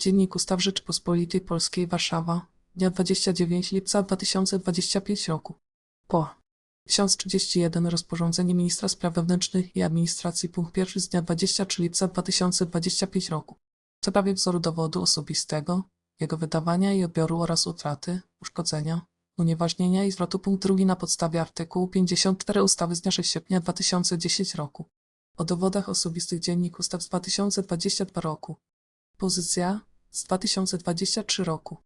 Dziennik Ustaw Rzeczypospolitej Polskiej Warszawa, dnia 29 lipca 2025 roku. Po 1031 rozporządzenie Ministra Spraw Wewnętrznych i Administracji punkt pierwszy z dnia 23 lipca 2025 roku. W sprawie wzoru dowodu osobistego, jego wydawania i odbioru oraz utraty, uszkodzenia, unieważnienia i zwrotu punkt drugi na podstawie artykułu 54 ustawy z dnia 6 sierpnia 2010 roku. O dowodach osobistych Dziennik Ustaw z 2022 roku. Pozycja z 2023 roku.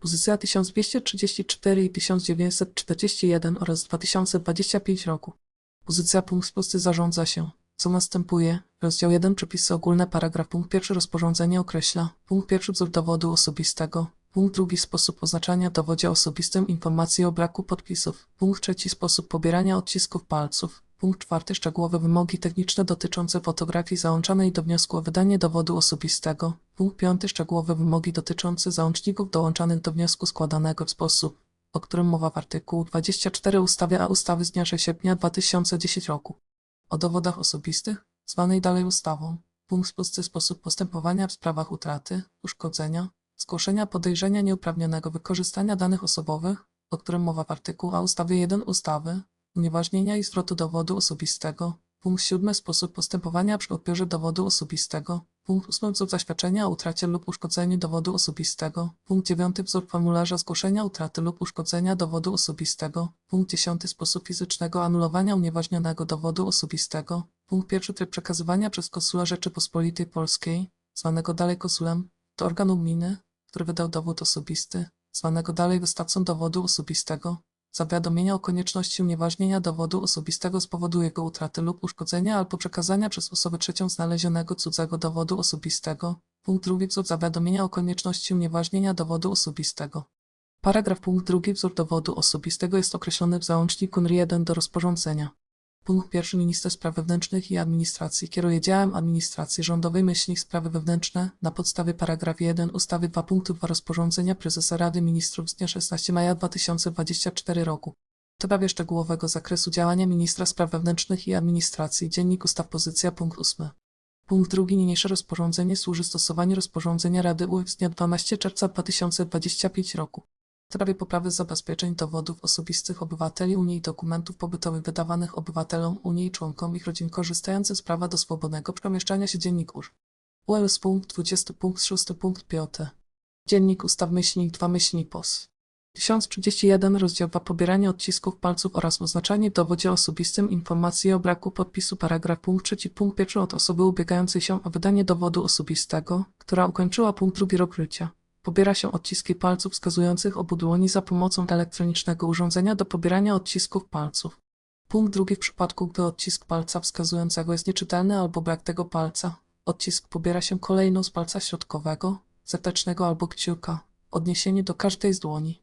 Pozycja 1234 i 1941 oraz 2025 roku. Pozycja punkt spusty zarządza się. Co następuje? Rozdział 1 Przepisy ogólne paragraf punkt pierwszy rozporządzenie określa punkt pierwszy wzór dowodu osobistego. Punkt drugi sposób oznaczania dowodzie osobistym informacji o braku podpisów. Punkt trzeci sposób pobierania odcisków palców. Punkt czwarty szczegółowe wymogi techniczne dotyczące fotografii załączanej do wniosku o wydanie dowodu osobistego. Punkt piąty szczegółowe wymogi dotyczące załączników dołączanych do wniosku składanego w sposób, o którym mowa w artykułu 24 ustawy a ustawy z dnia 6 sierpnia 2010 roku. O dowodach osobistych, zwanej dalej ustawą. Punkt pusty sposób postępowania w sprawach utraty, uszkodzenia, zgłoszenia podejrzenia nieuprawnionego wykorzystania danych osobowych, o którym mowa w artykułu a ustawie 1 ustawy, unieważnienia i zwrotu dowodu osobistego. Punkt 7 sposób postępowania przy odbiorze dowodu osobistego. Punkt 8 wzór zaświadczenia o utracie lub uszkodzeniu dowodu osobistego. Punkt 9 wzór formularza zgłoszenia utraty lub uszkodzenia dowodu osobistego. Punkt 10 sposób fizycznego anulowania unieważnionego dowodu osobistego. Punkt 1 tryb przekazywania przez konsula Rzeczypospolitej Polskiej, zwanego dalej konsulem, do organu gminy, który wydał dowód osobisty, zwanego dalej wystawcą dowodu osobistego, zawiadomienia o konieczności unieważnienia dowodu osobistego z powodu jego utraty lub uszkodzenia albo przekazania przez osobę trzecią znalezionego cudzego dowodu osobistego. Punkt drugi wzór zawiadomienia o konieczności unieważnienia dowodu osobistego. Drugi wzór dowodu osobistego jest określony w załączniku nr 1 do rozporządzenia. Punkt pierwszy Minister Spraw Wewnętrznych i Administracji kieruje działem administracji rządowej sprawy wewnętrzne na podstawie paragraf 1 ustawy 2 punktu 2 rozporządzenia Prezesa Rady Ministrów z dnia 16 maja 2024 roku. W sprawie szczegółowego zakresu działania Ministra Spraw Wewnętrznych i Administracji Dziennik Ustaw Pozycja punkt 8. Punkt drugi Niniejsze rozporządzenie służy stosowaniu rozporządzenia Rady UE z dnia 12 czerwca 2025 roku w sprawie poprawy zabezpieczeń dowodów osobistych obywateli Unii i dokumentów pobytowych wydawanych obywatelom Unii i członkom ich rodzin korzystających z prawa do swobodnego przemieszczania się Dziennik UR. UES punkt 20 punkt 6 punkt 5. Dziennik Ustaw myślnik 2 myślnik POS. 1031 rozdział 2 Pobieranie odcisków palców oraz oznaczanie w dowodzie osobistym informacji o braku podpisu paragraf punkt 3 punkt 1 od osoby ubiegającej się o wydanie dowodu osobistego, która ukończyła punkt drugi rok życia. Pobiera się odciski palców wskazujących obu dłoni za pomocą elektronicznego urządzenia do pobierania odcisków palców. Punkt drugi w przypadku, gdy odcisk palca wskazującego jest nieczytelny albo brak tego palca. Odcisk pobiera się kolejno z palca środkowego, zetecznego albo kciuka. Odniesienie do każdej z dłoni.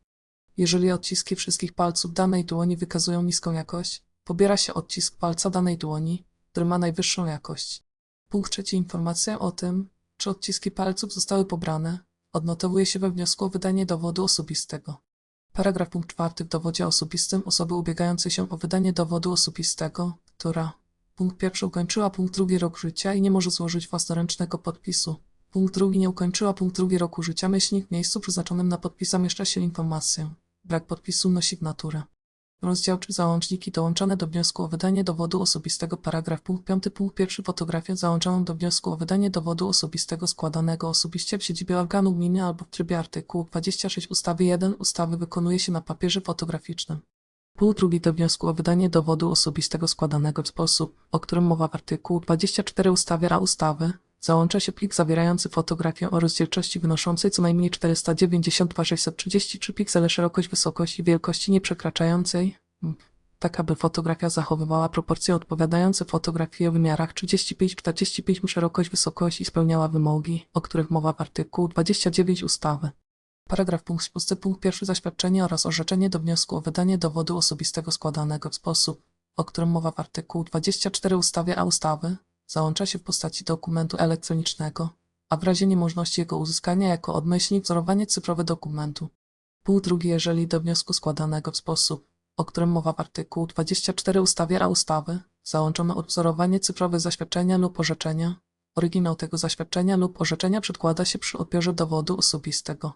Jeżeli odciski wszystkich palców danej dłoni wykazują niską jakość, pobiera się odcisk palca danej dłoni, który ma najwyższą jakość. Punkt trzeci informacja o tym, czy odciski palców zostały pobrane, odnotowuje się we wniosku o wydanie dowodu osobistego. Paragraf punkt czwarty w dowodzie osobistym osoby ubiegającej się o wydanie dowodu osobistego, która punkt pierwszy ukończyła punkt drugi rok życia i nie może złożyć własnoręcznego podpisu. Punkt drugi nie ukończyła punkt drugi roku życia, myślnik w miejscu przeznaczonym na podpis zamieszcza się informację. Brak podpisu nosi w naturę. Rozdział czy załączniki dołączone do wniosku o wydanie dowodu osobistego paragraf punkt 5 punkt 1 fotografię załączoną do wniosku o wydanie dowodu osobistego składanego osobiście w siedzibie organu gminy albo w trybie artykułu 26 ustawy 1 ustawy wykonuje się na papierze fotograficznym. Punkt drugi do wniosku o wydanie dowodu osobistego składanego w sposób, o którym mowa w artykułu 24 ustawy a ustawy, załącza się plik zawierający fotografię o rozdzielczości wynoszącej co najmniej 492 633 piksele szerokość, wysokość i wielkości nieprzekraczającej, tak aby fotografia zachowywała proporcje odpowiadające fotografii o wymiarach 35-45 szerokość, wysokość i spełniała wymogi, o których mowa w artykułu 29 ustawy. Paragraf punkt pusty punkt pierwszy zaświadczenie oraz orzeczenie do wniosku o wydanie dowodu osobistego składanego w sposób, o którym mowa w artykułu 24 ustawy a ustawy, załącza się w postaci dokumentu elektronicznego, a w razie niemożności jego uzyskania jako odmyślnik wzorowanie cyfrowe dokumentu. Punkt drugi, jeżeli do wniosku składanego w sposób, o którym mowa w artykułu 24 ustawy a ustawy, załączono odwzorowanie cyfrowe zaświadczenia lub orzeczenia, Oryginał tego zaświadczenia lub orzeczenia przedkłada się przy odbiorze dowodu osobistego.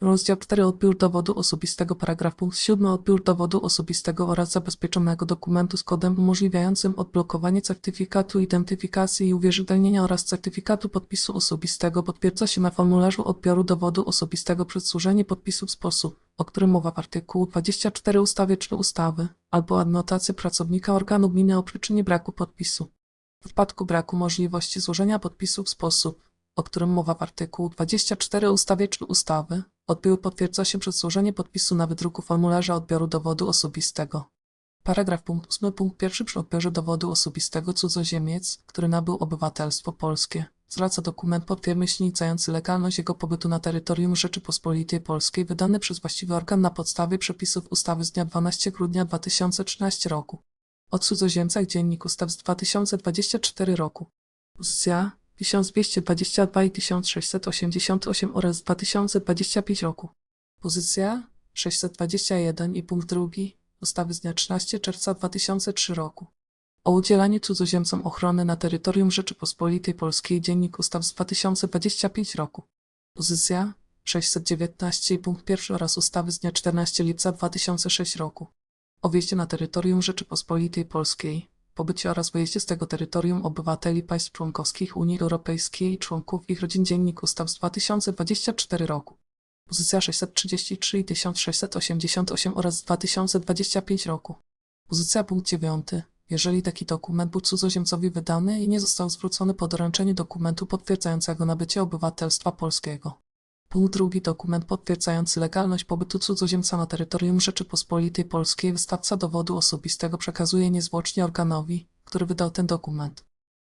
Rozdział 4 Odbiór dowodu osobistego. Paragraf punkt 7 Odbiór dowodu osobistego oraz zabezpieczonego dokumentu z kodem umożliwiającym odblokowanie certyfikatu identyfikacji i uwierzytelnienia oraz certyfikatu podpisu osobistego. Potwierdza się na formularzu odbioru dowodu osobistego przez złożenie podpisu w sposób, o którym mowa w artykułu 24 ustawy czy ustawy, albo adnotację pracownika organu gminy o przyczynie braku podpisu. W przypadku braku możliwości złożenia podpisu w sposób, o którym mowa w artykułu 24 ustawy czy ustawy, odbiór potwierdza się przez złożenie podpisu na wydruku formularza odbioru dowodu osobistego. Paragraf punkt 8 punkt 1 przy odbiorze dowodu osobistego cudzoziemiec, który nabył obywatelstwo polskie, zwraca dokument potwierdzający legalność jego pobytu na terytorium Rzeczypospolitej Polskiej wydany przez właściwy organ na podstawie przepisów ustawy z dnia 12 grudnia 2013 roku. O cudzoziemcach Dziennik Ustaw z 2024 roku. Pozycja 1222 i 1688 oraz 2025 roku. Pozycja 621 i punkt drugi ustawy z dnia 13 czerwca 2003 roku. O udzielaniu cudzoziemcom ochrony na terytorium Rzeczypospolitej Polskiej Dziennik Ustaw z 2025 roku. Pozycja 619 i punkt pierwszy oraz ustawy z dnia 14 lipca 2006 roku. O wjeździe na terytorium Rzeczypospolitej Polskiej, pobycie oraz wyjeździe z tego terytorium obywateli państw członkowskich Unii Europejskiej członków ich rodzin Dziennik Ustaw z 2024 roku. Pozycja 633 i 1688 oraz z 2025 roku. Pozycja punkt 9. Jeżeli taki dokument był cudzoziemcowi wydany i nie został zwrócony po doręczeniu dokumentu potwierdzającego nabycie obywatelstwa polskiego. Punkt drugi dokument potwierdzający legalność pobytu cudzoziemca na terytorium Rzeczypospolitej Polskiej. Wystawca dowodu osobistego przekazuje niezwłocznie organowi, który wydał ten dokument.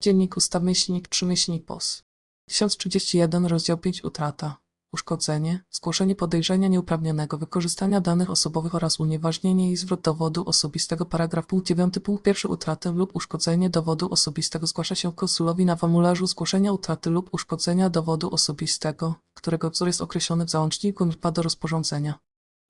Dziennik Ustaw Myślnik 3 Myślnik POS 1031 rozdział 5 Utrata Uszkodzenie, zgłoszenie podejrzenia nieuprawnionego wykorzystania danych osobowych oraz unieważnienie i zwrot dowodu osobistego. Paragraf punkt 9 punkt 1 utratę lub uszkodzenie dowodu osobistego zgłasza się konsulowi na formularzu zgłoszenia utraty lub uszkodzenia dowodu osobistego, którego wzór jest określony w załączniku NRPA do rozporządzenia.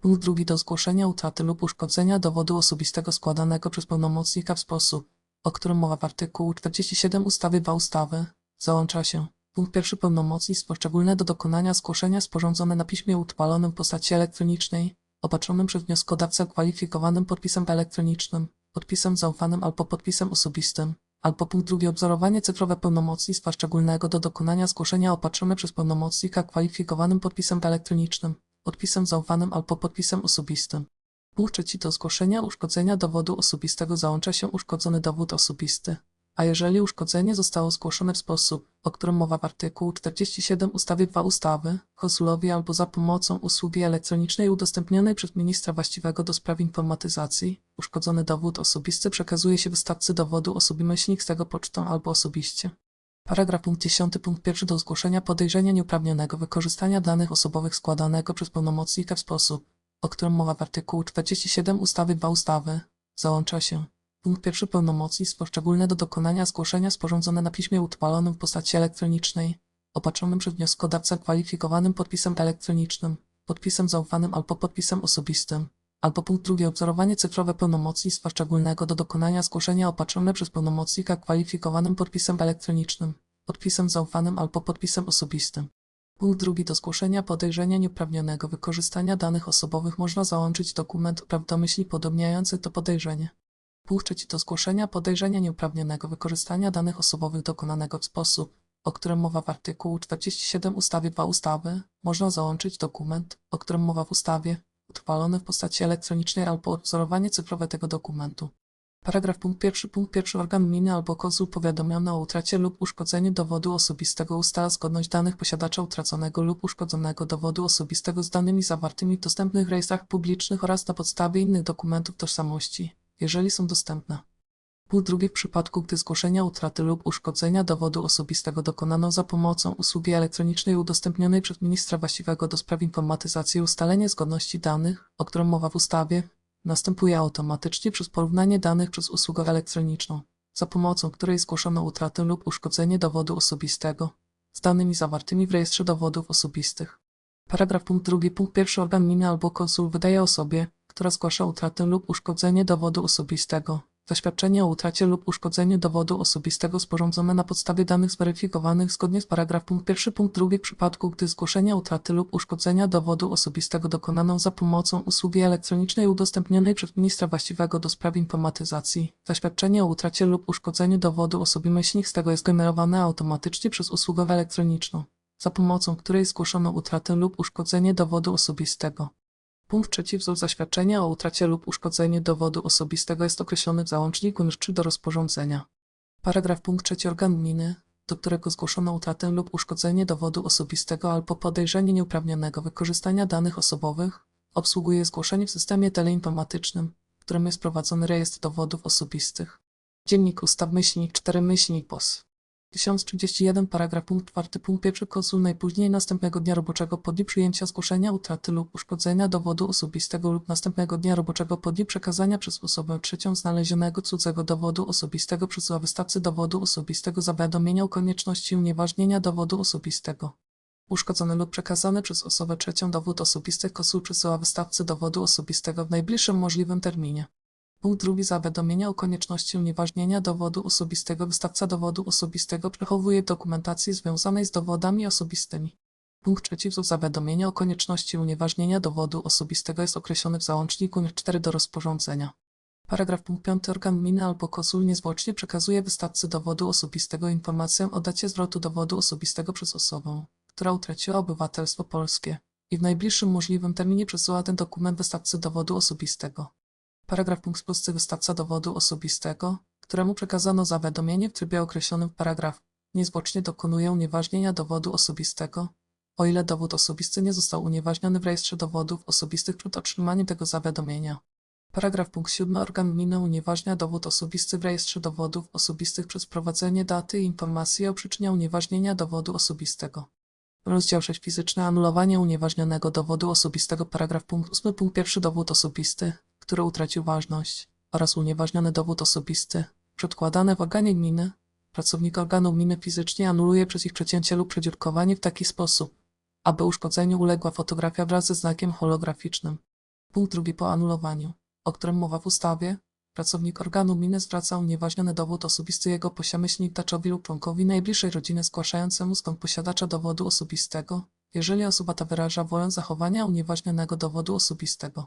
Punkt drugi. Do zgłoszenia utraty lub uszkodzenia dowodu osobistego składanego przez pełnomocnika w sposób, o którym mowa w artykułu 47 ustawy 2 ustawy, załącza się Punkt pierwszy pełnomocnictwo szczególne do dokonania zgłoszenia sporządzone na piśmie utrwalonym w postaci elektronicznej, opatrzonym przez wnioskodawcę kwalifikowanym podpisem elektronicznym, podpisem zaufanym albo podpisem osobistym, albo punkt drugi obzorowanie cyfrowe pełnomocnictwa szczególnego do dokonania zgłoszenia opatrzone przez pełnomocnika kwalifikowanym podpisem elektronicznym, podpisem zaufanym albo podpisem osobistym. Punkt trzeci do zgłoszenia uszkodzenia dowodu osobistego załącza się uszkodzony dowód osobisty a jeżeli uszkodzenie zostało zgłoszone w sposób, o którym mowa w artykułu 47 ustawy 2 ustawy, konsulowi albo za pomocą usługi elektronicznej udostępnionej przez ministra właściwego do spraw informatyzacji, uszkodzony dowód osobisty przekazuje się wystawcy dowodu osoby myślnik z tego pocztą albo osobiście. Paragraf punkt 10 punkt 1 do zgłoszenia podejrzenia nieuprawnionego wykorzystania danych osobowych składanego przez pełnomocnika w sposób, o którym mowa w artykułu 47 ustawy 2 ustawy, załącza się Punkt pierwszy pełnomocnictwo szczególne do dokonania zgłoszenia sporządzone na piśmie utrwalonym w postaci elektronicznej, opatrzonym przez wnioskodawcę kwalifikowanym podpisem elektronicznym, podpisem zaufanym albo podpisem osobistym, albo punkt drugi obzorowanie cyfrowe pełnomocnictwa szczególnego do dokonania zgłoszenia opatrzone przez pełnomocnika kwalifikowanym podpisem elektronicznym, podpisem zaufanym albo podpisem osobistym. Punkt drugi do zgłoszenia podejrzenia nieuprawnionego wykorzystania danych osobowych można załączyć dokument prawdomyślnie podobniający to podejrzenie. Trzeci do zgłoszenia podejrzenia nieuprawnionego wykorzystania danych osobowych dokonanego w sposób, o którym mowa w artykułu 47 ustawy 2 ustawy, można załączyć dokument, o którym mowa w ustawie, utrwalony w postaci elektronicznej albo odwzorowanie cyfrowe tego dokumentu. Paragraf punkt pierwszy punkt pierwszy organ gminy albo konsul powiadomiony o utracie lub uszkodzeniu dowodu osobistego ustala zgodność danych posiadacza utraconego lub uszkodzonego dowodu osobistego z danymi zawartymi w dostępnych rejestrach publicznych oraz na podstawie innych dokumentów tożsamości jeżeli są dostępne. Drugi w przypadku, gdy zgłoszenia utraty lub uszkodzenia dowodu osobistego dokonano za pomocą usługi elektronicznej udostępnionej przez ministra właściwego do spraw informatyzacji ustalenie zgodności danych, o którym mowa w ustawie, następuje automatycznie przez porównanie danych przez usługę elektroniczną, za pomocą której zgłoszono utratę lub uszkodzenie dowodu osobistego z danymi zawartymi w rejestrze dowodów osobistych. Paragraf punkt drugi punkt pierwszy organ gminy albo konsul wydaje osobie, która zgłasza utratę lub uszkodzenie dowodu osobistego, Zaświadczenie o utracie lub uszkodzeniu dowodu osobistego sporządzone na podstawie danych zweryfikowanych zgodnie z paragraf punkt pierwszy punkt drugi w przypadku, gdy zgłoszenia utraty lub uszkodzenia dowodu osobistego dokonano za pomocą usługi elektronicznej udostępnionej przez ministra właściwego do spraw informatyzacji. Zaświadczenie o utracie lub uszkodzeniu dowodu osoby myślnik z tego jest generowane automatycznie przez usługę elektroniczną, za pomocą której zgłoszono utratę lub uszkodzenie dowodu osobistego. Punkt trzeci wzór zaświadczenia o utracie lub uszkodzeniu dowodu osobistego jest określony w załączniku nr 3 do rozporządzenia. Paragraf punkt trzeci organ gminy, do którego zgłoszono utratę lub uszkodzenie dowodu osobistego albo podejrzenie nieuprawnionego wykorzystania danych osobowych, obsługuje zgłoszenie w systemie teleinformatycznym, w którym jest prowadzony rejestr dowodów osobistych. Dziennik ustaw myślnik 4 myślnik POS. 1031 paragraf punkt 4 punkt 1 konsul najpóźniej następnego dnia roboczego po dniu przyjęcia zgłoszenia utraty lub uszkodzenia dowodu osobistego lub następnego dnia roboczego po dniu przekazania przez osobę trzecią znalezionego cudzego dowodu osobistego przesyła wystawcy dowodu osobistego zawiadomienia o konieczności unieważnienia dowodu osobistego. Uszkodzony lub przekazany przez osobę trzecią dowód osobisty konsul przesyła wystawcy dowodu osobistego w najbliższym możliwym terminie. Punkt drugi zawiadomienia o konieczności unieważnienia dowodu osobistego. Wystawca dowodu osobistego przechowuje dokumentację związanej z dowodami osobistymi. Punkt trzeci wzór zawiadomienia o konieczności unieważnienia dowodu osobistego jest określony w załączniku nr 4 do rozporządzenia. Paragraf punkt 5 organ gminy albo konsul niezwłocznie przekazuje wystawcy dowodu osobistego informację o dacie zwrotu dowodu osobistego przez osobę, która utraciła obywatelstwo polskie i w najbliższym możliwym terminie przesyła ten dokument wystawcy dowodu osobistego. Paragraf wystawca dowodu osobistego, któremu przekazano zawiadomienie w trybie określonym w paragraf, niezwłocznie dokonuje unieważnienia dowodu osobistego, o ile dowód osobisty nie został unieważniony w rejestrze dowodów osobistych przed otrzymaniem tego zawiadomienia. Paragraf punkt 7 organ gminy unieważnia dowód osobisty w rejestrze dowodów osobistych przez wprowadzenie daty i informacji o przyczynie unieważnienia dowodu osobistego. Rozdział 6 fizyczne anulowanie unieważnionego dowodu osobistego. Paragraf punkt 8 punkt 1 dowód osobisty który utracił ważność, oraz unieważniony dowód osobisty, przedkładane w organie gminy, pracownik organu gminy fizycznie anuluje przez ich przecięcie lub przedziurkowanie w taki sposób, aby uszkodzeniu uległa fotografia wraz ze znakiem holograficznym. Punkt drugi po anulowaniu, o którym mowa w ustawie, pracownik organu gminy zwraca unieważniony dowód osobisty jego posiamyślnik taczowi lub członkowi najbliższej rodziny zgłaszającemu skąd posiadacza dowodu osobistego, jeżeli osoba ta wyraża wolę zachowania unieważnionego dowodu osobistego.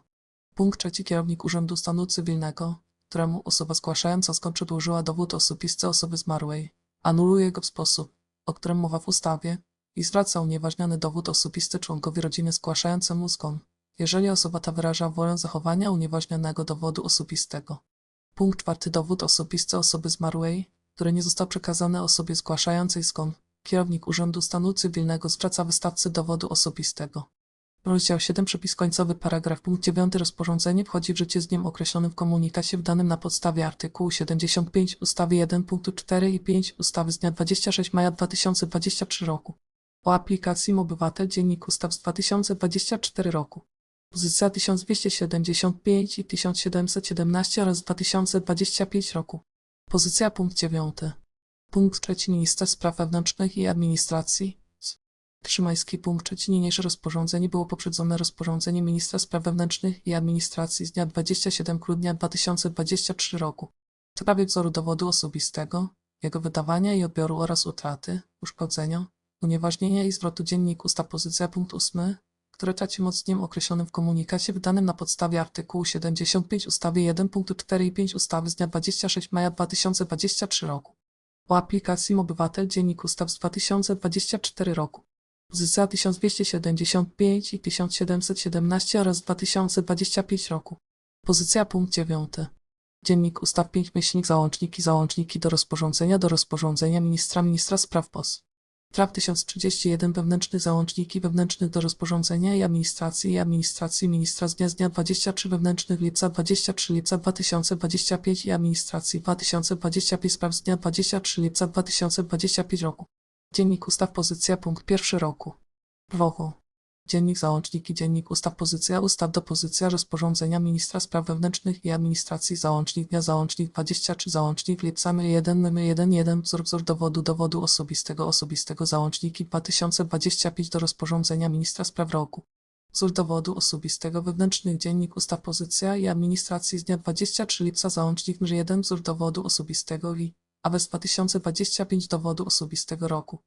Punkt trzeci kierownik Urzędu Stanu Cywilnego, któremu osoba zgłaszająca skąd przedłożyła dowód osobisty osoby zmarłej, anuluje go w sposób, o którym mowa w ustawie i zwraca unieważniony dowód osobisty członkowi rodziny zgłaszającemu skąd, jeżeli osoba ta wyraża wolę zachowania unieważnionego dowodu osobistego. Punkt czwarty dowód osobisty osoby zmarłej, który nie został przekazany osobie zgłaszającej skąd, kierownik Urzędu Stanu Cywilnego zwraca wystawcy dowodu osobistego. Rozdział 7 Przepis końcowy paragraf punkt 9 Rozporządzenie wchodzi w życie z dniem określonym w komunikacie wdanym na podstawie artykułu 75 ustawy 1 punktu 4 i 5 ustawy z dnia 26 maja 2023 roku o aplikacji Obywatel Dziennik Ustaw z 2024 roku. Pozycja 1275 i 1717 oraz 2025 roku. Pozycja punkt 9. Punkt 3 Minister Spraw Wewnętrznych i Administracji Punkt trzeci niniejsze rozporządzenie było poprzedzone rozporządzeniem ministra spraw wewnętrznych i administracji z dnia 27 grudnia 2023 roku w sprawie wzoru dowodu osobistego, jego wydawania i odbioru oraz utraty, uszkodzenia, unieważnienia i zwrotu dziennik ustaw pozycja punkt 8, które traci moc dniem określonym w komunikacie wydanym na podstawie artykułu 75 ustawy 1 punktu 4 i 5 ustawy z dnia 26 maja 2023 roku o aplikacji Obywatel Dziennik Ustaw z 2024 roku. Pozycja 1275 i 1717 oraz 2025 roku. Pozycja punkt 9. Dziennik ustaw 5 myślnik załączniki załączniki do rozporządzenia do rozporządzenia ministra ministra spraw POS. Traf 1031 wewnętrznych załączniki wewnętrznych do rozporządzenia i administracji i administracji ministra z dnia z dnia 23 wewnętrznych lipca 23 lipca 2025 i administracji 2025 spraw z dnia 23 lipca 2025 roku. Dziennik ustaw pozycja punkt pierwszy roku. Wocho. Dziennik załączniki Dziennik ustaw pozycja ustaw do pozycja rozporządzenia ministra spraw wewnętrznych i administracji załącznik dnia załącznik 23 załącznik lipca 1 1 1 wzór wzór dowodu dowodu osobistego osobistego załączniki 2025 do rozporządzenia ministra spraw roku. Wzór dowodu osobistego wewnętrznych dziennik ustaw pozycja i administracji z dnia 23 lipca załącznik nr 1 wzór dowodu osobistego i awers 2025 dowodu osobistego roku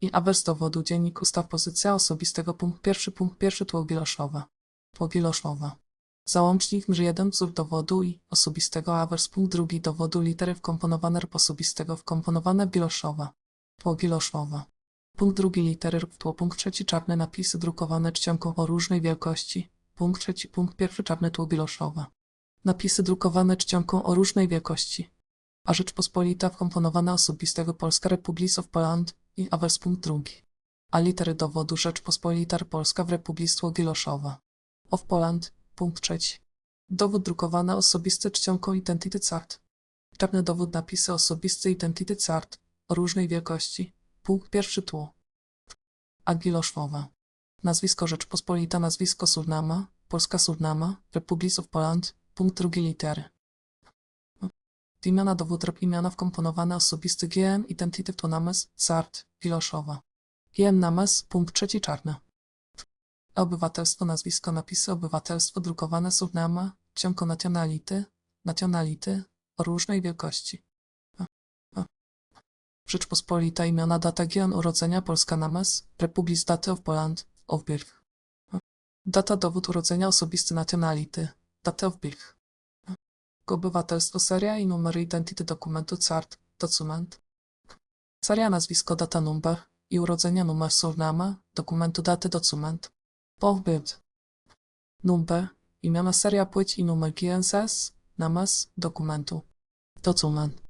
i awers dowodu dziennik ustaw pozycja osobistego punkt pierwszy punkt pierwszy tło Giloszowa. Tło Giloszowa. Załącznik nr 1 wzór dowodu i osobistego awers punkt drugi dowodu litery wkomponowane rp osobistego wkomponowane Giloszowa. Tło Giloszowa. Punkt drugi litery rp tło punkt trzeci czarne napisy drukowane czcionką o różnej wielkości. Punkt trzeci punkt pierwszy czarne tło Giloszowa. Napisy drukowane czcionką o różnej wielkości. A Rzeczpospolita wkomponowana osobistego Polska Republic of Poland i awers punkt drugi. A litery dowodu Rzeczpospolita Polska w Republistwo Giloszowa. Of Poland, punkt trzeci. Dowód drukowany osobisty czcionką Identity Card. Czarny dowód napisy osobisty Identity Card o różnej wielkości. Punkt pierwszy tło. Agiloszwowa. Nazwisko Rzeczpospolita, nazwisko Surnama, Polska Surnama, Republic of Poland, punkt drugiej litery. Imiona dowód rep imiona wkomponowane osobisty GM Identity to names Cart Giloszowa. GM names punkt trzeci czarny. Obywatelstwo nazwisko napisy obywatelstwo drukowane Surnama, ciąko nationality, nationality o różnej wielkości. Rzeczpospolita imiona data gion urodzenia Polska names Republic Daty of Poland of Birth. Data dowód urodzenia osobisty nationality, data of birth. Obywatelstwo seria i numer identity dokumentu CART, dokument. Seria nazwisko data number i urodzenia numer surnama, dokumentu daty dokument. Of birth. Number, imiona seria płeć i numer GNSS, namas, dokumentu. Dokument.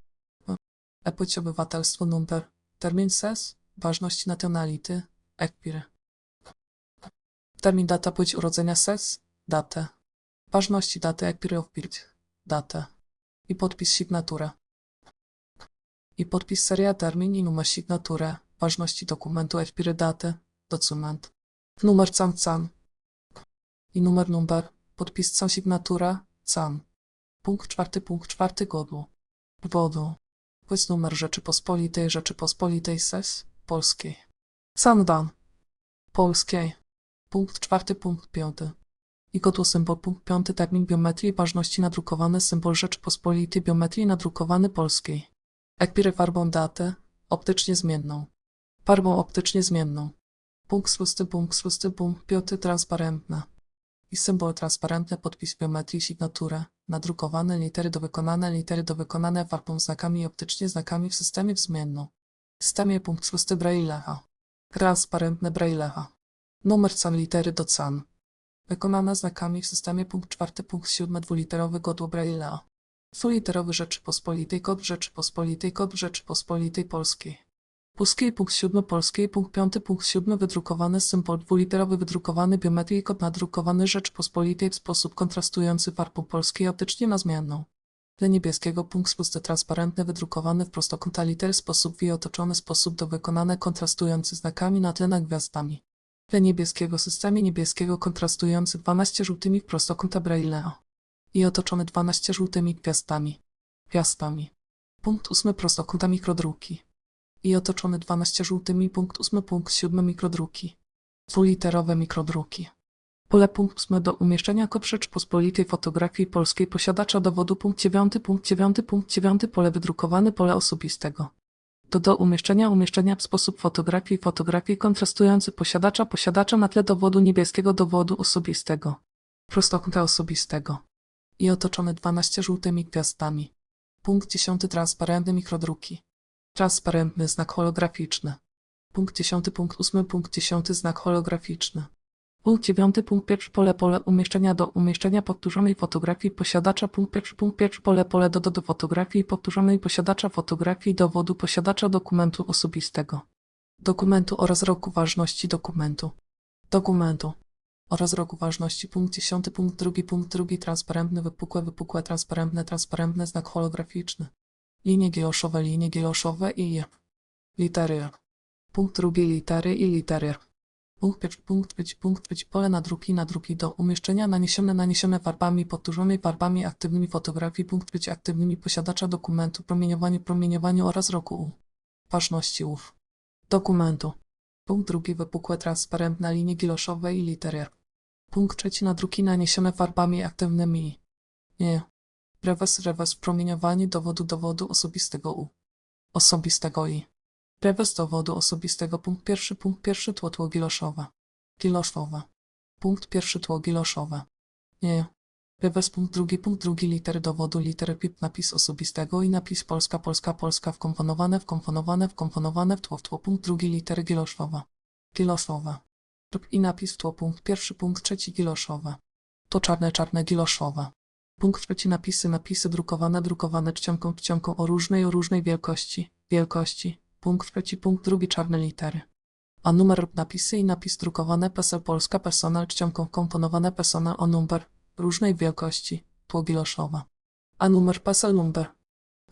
E-płeć obywatelstwo number, termin ses, ważności nationality, ekpire. Termin data płeć urodzenia ses, datę. Ważności daty ekpire of birth, datę. I podpis signaturę. I podpis seria termin i numer signaturę, ważności dokumentu ekpire datę, dokument. Numer can can. I numer number, podpis can signatura, can. Punkt czwarty, punkt czwarty godło. Wodu. Płeć numer Rzeczypospolitej, Rzeczypospolitej SES, Polskiej. Sandan. Polskiej. Punkt czwarty, punkt piąty. I godło symbol punkt piąty, termin biometrii, ważności nadrukowany symbol Rzeczypospolitej, biometrii nadrukowany Polskiej. Ekpiry farbą datę, optycznie zmienną. Farbą optycznie zmienną. Punkt szósty, punkt szósty, punkt piąty, transparentna. I symbol transparentny, podpis biometrii, signaturę. Nadrukowane litery do wykonane, litery do wykonane farbą znakami optycznie, znakami w systemie wzmienną. W systemie punkt szósty Braille'a. Transparentne Braille'a. Numer can litery do can. Wykonane znakami w systemie punkt czwarty, punkt siódmy, dwuliterowy godło Braille'a. Dwuliterowy Rzeczypospolitej, kod Rzeczypospolitej, kod Rzeczypospolitej Polskiej. Polskiej punkt siódmy, polskiej punkt piąty, punkt siódmy, wydrukowany symbol dwuliterowy, wydrukowany biometrii, kod nadrukowany Rzeczypospolitej w sposób kontrastujący farbą polskiej optycznie na zmienną. Tle niebieskiego punkt spusty transparentny, wydrukowany w prostokąta liter, sposób w otoczony sposób do wykonane kontrastujący znakami na tle na gwiazdami. Tle niebieskiego systemie niebieskiego kontrastujący 12 żółtymi w prostokąta Braille'a. I otoczony 12 żółtymi gwiazdami. Gwiazdami. Punkt ósmy prostokąta mikrodruki i otoczony 12 żółtymi punkt 8 punkt 7 mikrodruki. Dwuliterowe mikrodruki. Pole punkt 8 do umieszczenia kod Rzeczpospolitej fotografii polskiej posiadacza dowodu punkt 9 punkt 9 punkt 9 pole wydrukowane pole osobistego. Do do umieszczenia umieszczenia w sposób fotografii fotografii kontrastujący posiadacza posiadacza na tle dowodu niebieskiego dowodu osobistego. Prostokąta osobistego. I otoczony 12 żółtymi gwiazdami. Punkt 10 transparentne mikrodruki. Transparentny znak holograficzny. Punkt 10, punkt 8, punkt 10, znak holograficzny. Punkt 9, punkt 1, pole, pole umieszczenia do umieszczenia powtórzonej fotografii posiadacza, punkt 1, punkt 1, pole, pole do, do, do fotografii powtórzonej posiadacza fotografii dowodu posiadacza dokumentu osobistego. Dokumentu oraz roku ważności dokumentu. Dokumentu. Oraz roku ważności, punkt 10, punkt 2, punkt 2, transparentny, wypukłe, wypukłe, transparentne, transparentny, znak holograficzny linie gioszowe, linie gioszowe i. Litery. Punkt drugiej litery i litery. Punkt pierwszy, punkt być, punkt być, pole na druki, na druki do umieszczenia naniesione, naniesione farbami, powtórzone farbami aktywnymi fotografii, punkt być aktywnymi posiadacza dokumentu, promieniowanie, promieniowanie oraz roku U. Ważności ów. Dokumentu. Punkt drugi, wypukłe, transparentne linie giloszowe i litery. Punkt trzeci nadruki naniesione farbami aktywnymi. Nie. Rewers, rewers, promieniowanie dowodu dowodu osobistego U. Osobistego I. Rewers dowodu osobistego. Punkt pierwszy, punkt pierwszy, tło, tło giloszowe. Giloszowe. Punkt pierwszy, tło giloszowe. Nie. Rewers, punkt drugi, punkt drugi, litery dowodu, litery PIP, napis osobistego i napis Polska, Polska, Polska, wkomponowane, wkomponowane, wkomponowane w tło, w tło, punkt drugi, litery. Giloszowe. Lub i napis w tło, punkt pierwszy, punkt trzeci, giloszowe. To czarne, czarne, giloszowe. Punkt trzeci, napisy, napisy drukowane, drukowane czcionką, czcionką o różnej, o różnej wielkości, wielkości. Punkt trzeci, punkt drugi, czarne litery. A numer lub napisy i napis drukowane, PESEL Polska, personal, czcionką komponowane, personal o numer, różnej wielkości, tło giloszowe. A numer, PESEL, numer.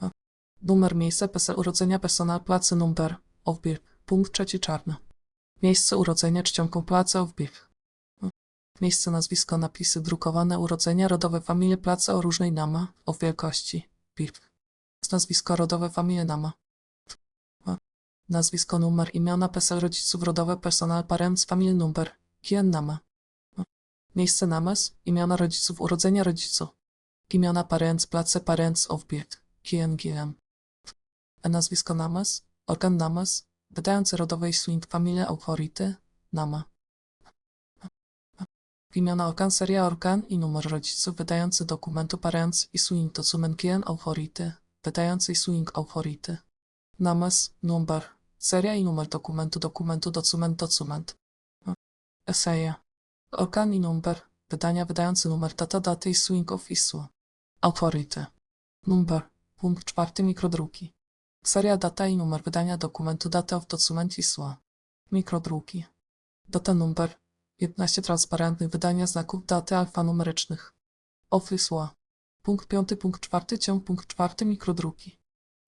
A. Numer, miejsce, PESEL, urodzenia, personal, placy, numer,owbir. Punkt trzeci, czarne. Miejsce urodzenia, czcionką, place,owbir. Miejsce, nazwisko, napisy, drukowane, urodzenia, rodowe, familie, place o różnej nama, o wielkości, PIP. Nazwisko rodowe, familie, nama. Nazwisko, numer, imiona, PESEL rodziców, rodowe, personal, parents, family number, kien, nama. A. Miejsce, names, imiona rodziców, urodzenia rodziców. Imiona, parents, place, parents of birth, kien, gm. A nazwisko, names, organ, names, wydający rodowej swing, familie, authority, nama. Imiona organ, seria organ i numer rodziców wydający dokumentu parents i swing document kien authority, wydający swing authority. Names, number, seria i numer dokumentu, dokumentu, document, document. Eseje. Organ i numer, wydania, wydający numer, data, daty i swing of issue. Authority. Number, punkt czwarty, mikrodruki. Seria, data i numer wydania dokumentu, data of document issue. Mikrodruki. Data number, 15 transparentnych wydania znaków daty alfanumerycznych. Ofysła. Punkt 5, punkt 4, ciąg punkt 4, mikrodruki.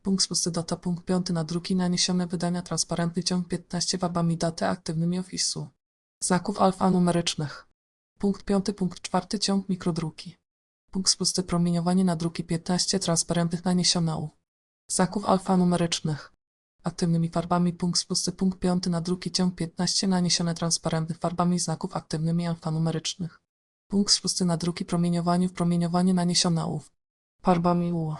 Punkt 6, data, punkt 5, nadruki naniesione wydania transparentny ciąg 15 wabami daty aktywnymi ofisu. Znaków alfanumerycznych. Punkt 5, punkt 4, ciąg mikrodruki. Punkt 6, promieniowanie nadruki 15 transparentnych naniesione u. Znaków alfanumerycznych. Aktywnymi farbami punkt spusty punkt 5 na drugi ciąg 15 naniesione transparentnych farbami znaków aktywnymi alfanumerycznych. Punkt spusty na drugi promieniowaniu w promieniowanie naniesione ołów. Farbami U.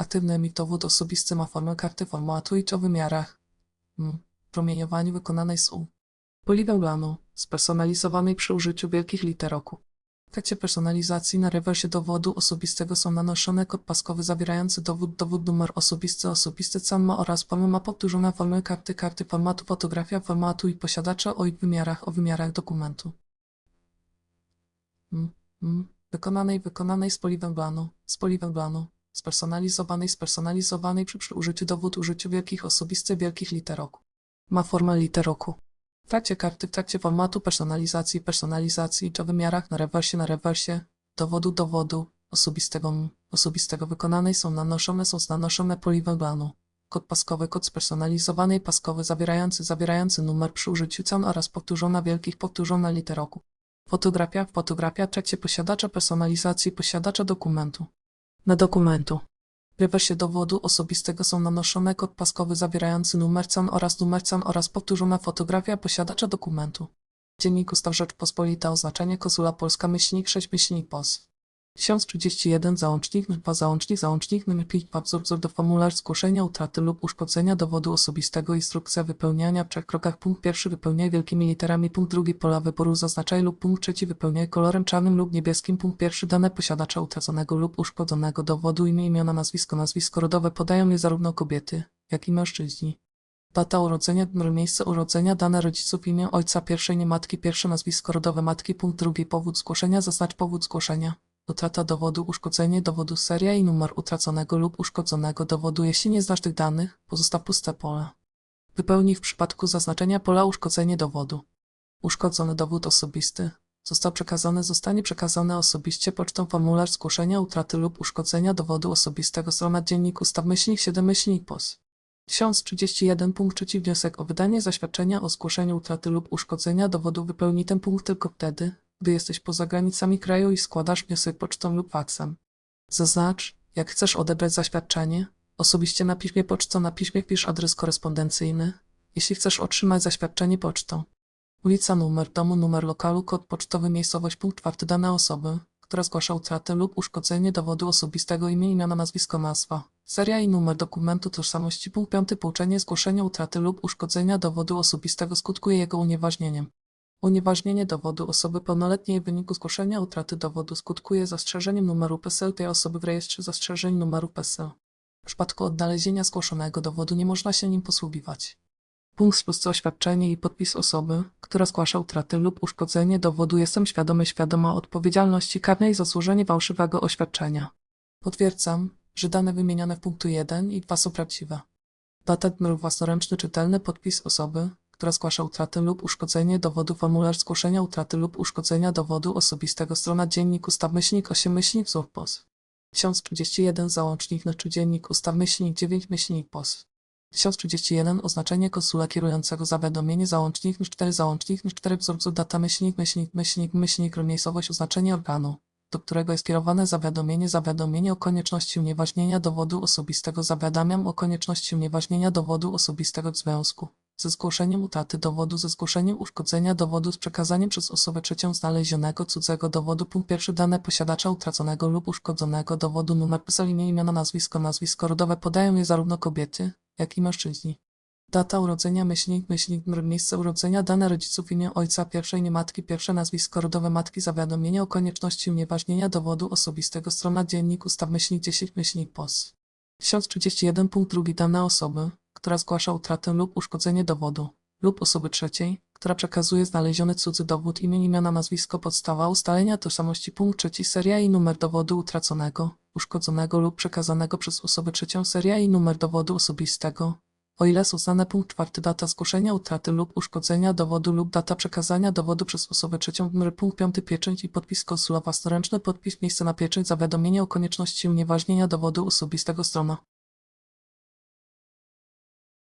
Aktywnymi dowód osobisty ma formę karty formatu i o wymiarach. M. Promieniowaniu wykonanej z U. Poliwęglanu, spersonalizowanej przy użyciu wielkich liter oku. W trakcie personalizacji na rewersie dowodu osobistego są nanoszone kod paskowy zawierający dowód, dowód numer osobisty, osobisty CAMMA oraz formy ma powtórzone formy karty, karty formatu, fotografia formatu i posiadacza o ich wymiarach, o wymiarach dokumentu. Mm, mm. Wykonanej, wykonanej z poliwęglanu, z poliwęglanu, spersonalizowanej, spersonalizowanej przy, użyciu dowód, użyciu wielkich osobisty, wielkich liter oku. Ma formę liter oku. W trakcie karty, w trakcie formatu personalizacji, personalizacji, czy wymiarach na rewersie, na rewersie, dowodu, dowodu, osobistego, osobistego wykonanej są nanoszone, są nanoszone poliwęglanu. Kod paskowy, kod spersonalizowanej paskowy zawierający, zawierający numer przy użyciu cen oraz powtórzona wielkich, powtórzona liter oku. Fotografia, fotografia, trakcie posiadacza personalizacji, posiadacza dokumentu. Na dokumentu. W rewersie dowodu osobistego są nanoszone kod paskowy zawierający numer CAN oraz numer CAN oraz powtórzona fotografia posiadacza dokumentu. Dziennik Ustaw Rzeczpospolita oznaczenie Kozula Polska myślnik 6 myślnik POS. 1031 załącznik, 2 załącznik, załącznik, numer 5, wzór, wzór do formularz zgłoszenia utraty lub uszkodzenia dowodu osobistego, instrukcja wypełniania w trzech krokach, punkt pierwszy wypełniaj wielkimi literami, punkt drugi pola wyboru zaznaczaj lub punkt trzeci wypełniaj kolorem czarnym lub niebieskim, punkt pierwszy dane posiadacza utraconego lub uszkodzonego dowodu, imię, imiona, nazwisko, nazwisko rodowe podają je zarówno kobiety, jak i mężczyźni. Data urodzenia, numer miejsca urodzenia, dane rodziców, imię ojca pierwszej, nie matki, pierwsze nazwisko rodowe matki, punkt drugi, powód zgłoszenia, zaznacz powód zgłoszenia. Utrata dowodu, uszkodzenie dowodu, seria i numer utraconego lub uszkodzonego dowodu. Jeśli nie znasz tych danych, pozostaw puste pole. Wypełnij w przypadku zaznaczenia pola uszkodzenie dowodu. Uszkodzony dowód osobisty. Został przekazany, zostanie przekazany osobiście pocztą formularz zgłoszenia utraty lub uszkodzenia dowodu osobistego strona dziennik ustaw myślnik 7 myślnik POS. 1031 punkt trzeci wniosek o wydanie zaświadczenia o zgłoszeniu utraty lub uszkodzenia dowodu wypełni ten punkt tylko wtedy, gdy jesteś poza granicami kraju i składasz wniosek pocztą lub faksem. Zaznacz, jak chcesz odebrać zaświadczenie. Osobiście na piśmie pocztą na piśmie wpisz adres korespondencyjny, jeśli chcesz otrzymać zaświadczenie pocztą. Ulica, numer domu, numer lokalu, kod pocztowy, miejscowość, punkt czwarty, dane osoby, która zgłasza utratę lub uszkodzenie dowodu osobistego, imię, imiona, nazwisko, nazwa. Seria i numer dokumentu tożsamości, punkt piąty, pouczenie, zgłoszenie utraty lub uszkodzenia dowodu osobistego skutkuje jego unieważnieniem. Unieważnienie dowodu osoby pełnoletniej w wyniku zgłoszenia utraty dowodu skutkuje zastrzeżeniem numeru PESEL tej osoby w rejestrze zastrzeżeń numeru PESEL. W przypadku odnalezienia zgłoszonego dowodu nie można się nim posługiwać. Punkt spustce oświadczenie i podpis osoby, która zgłasza utratę lub uszkodzenie dowodu jestem świadomy świadoma odpowiedzialności karnej za złożenie fałszywego oświadczenia. Potwierdzam, że dane wymienione w punktu 1 i 2 są prawdziwe. Data, numer własnoręczny czytelny podpis osoby, która zgłasza utratę lub uszkodzenie dowodu formularz zgłoszenia utraty lub uszkodzenia dowodu osobistego strona dziennik ustaw myślnik 8 myślnik wzór POS 1031 załącznik na dziennik ustaw myślnik 9 myślnik POS 1031 oznaczenie konsula kierującego zawiadomienie załącznik 4 załącznik 4 wzorcu data myślnik myślnik myślnik myślnik miejscowość oznaczenie organu do którego jest kierowane zawiadomienie zawiadomienie o konieczności unieważnienia dowodu osobistego zawiadamiam o konieczności unieważnienia dowodu osobistego w związku ze zgłoszeniem utraty dowodu ze zgłoszeniem uszkodzenia dowodu z przekazaniem przez osobę trzecią znalezionego cudzego dowodu. Punkt pierwszy. Dane posiadacza utraconego lub uszkodzonego dowodu. Numer PESEL imię imiona nazwisko nazwisko rodowe podają je zarówno kobiety jak i mężczyźni. Data urodzenia, myślnik, myślnik, miejsce urodzenia, dane rodziców, imię ojca, pierwszej nie matki, pierwsze nazwisko rodowe matki, zawiadomienie o konieczności unieważnienia dowodu osobistego, strona dziennik, ustaw myślnik 10, myślnik POS. 1031 punkt drugi. Dane osoby, która zgłasza utratę lub uszkodzenie dowodu, lub osoby trzeciej, która przekazuje znaleziony cudzy dowód, imię, imiona, nazwisko, podstawa ustalenia tożsamości, punkt trzeci, seria i numer dowodu utraconego, uszkodzonego lub przekazanego przez osobę trzecią, seria i numer dowodu osobistego, o ile są znane punkt czwarty data zgłoszenia utraty lub uszkodzenia dowodu lub data przekazania dowodu przez osobę trzecią numer punkt piąty pieczęć i podpis konsula własnoręczny podpis miejsce na pieczęć zawiadomienie o konieczności unieważnienia dowodu osobistego strona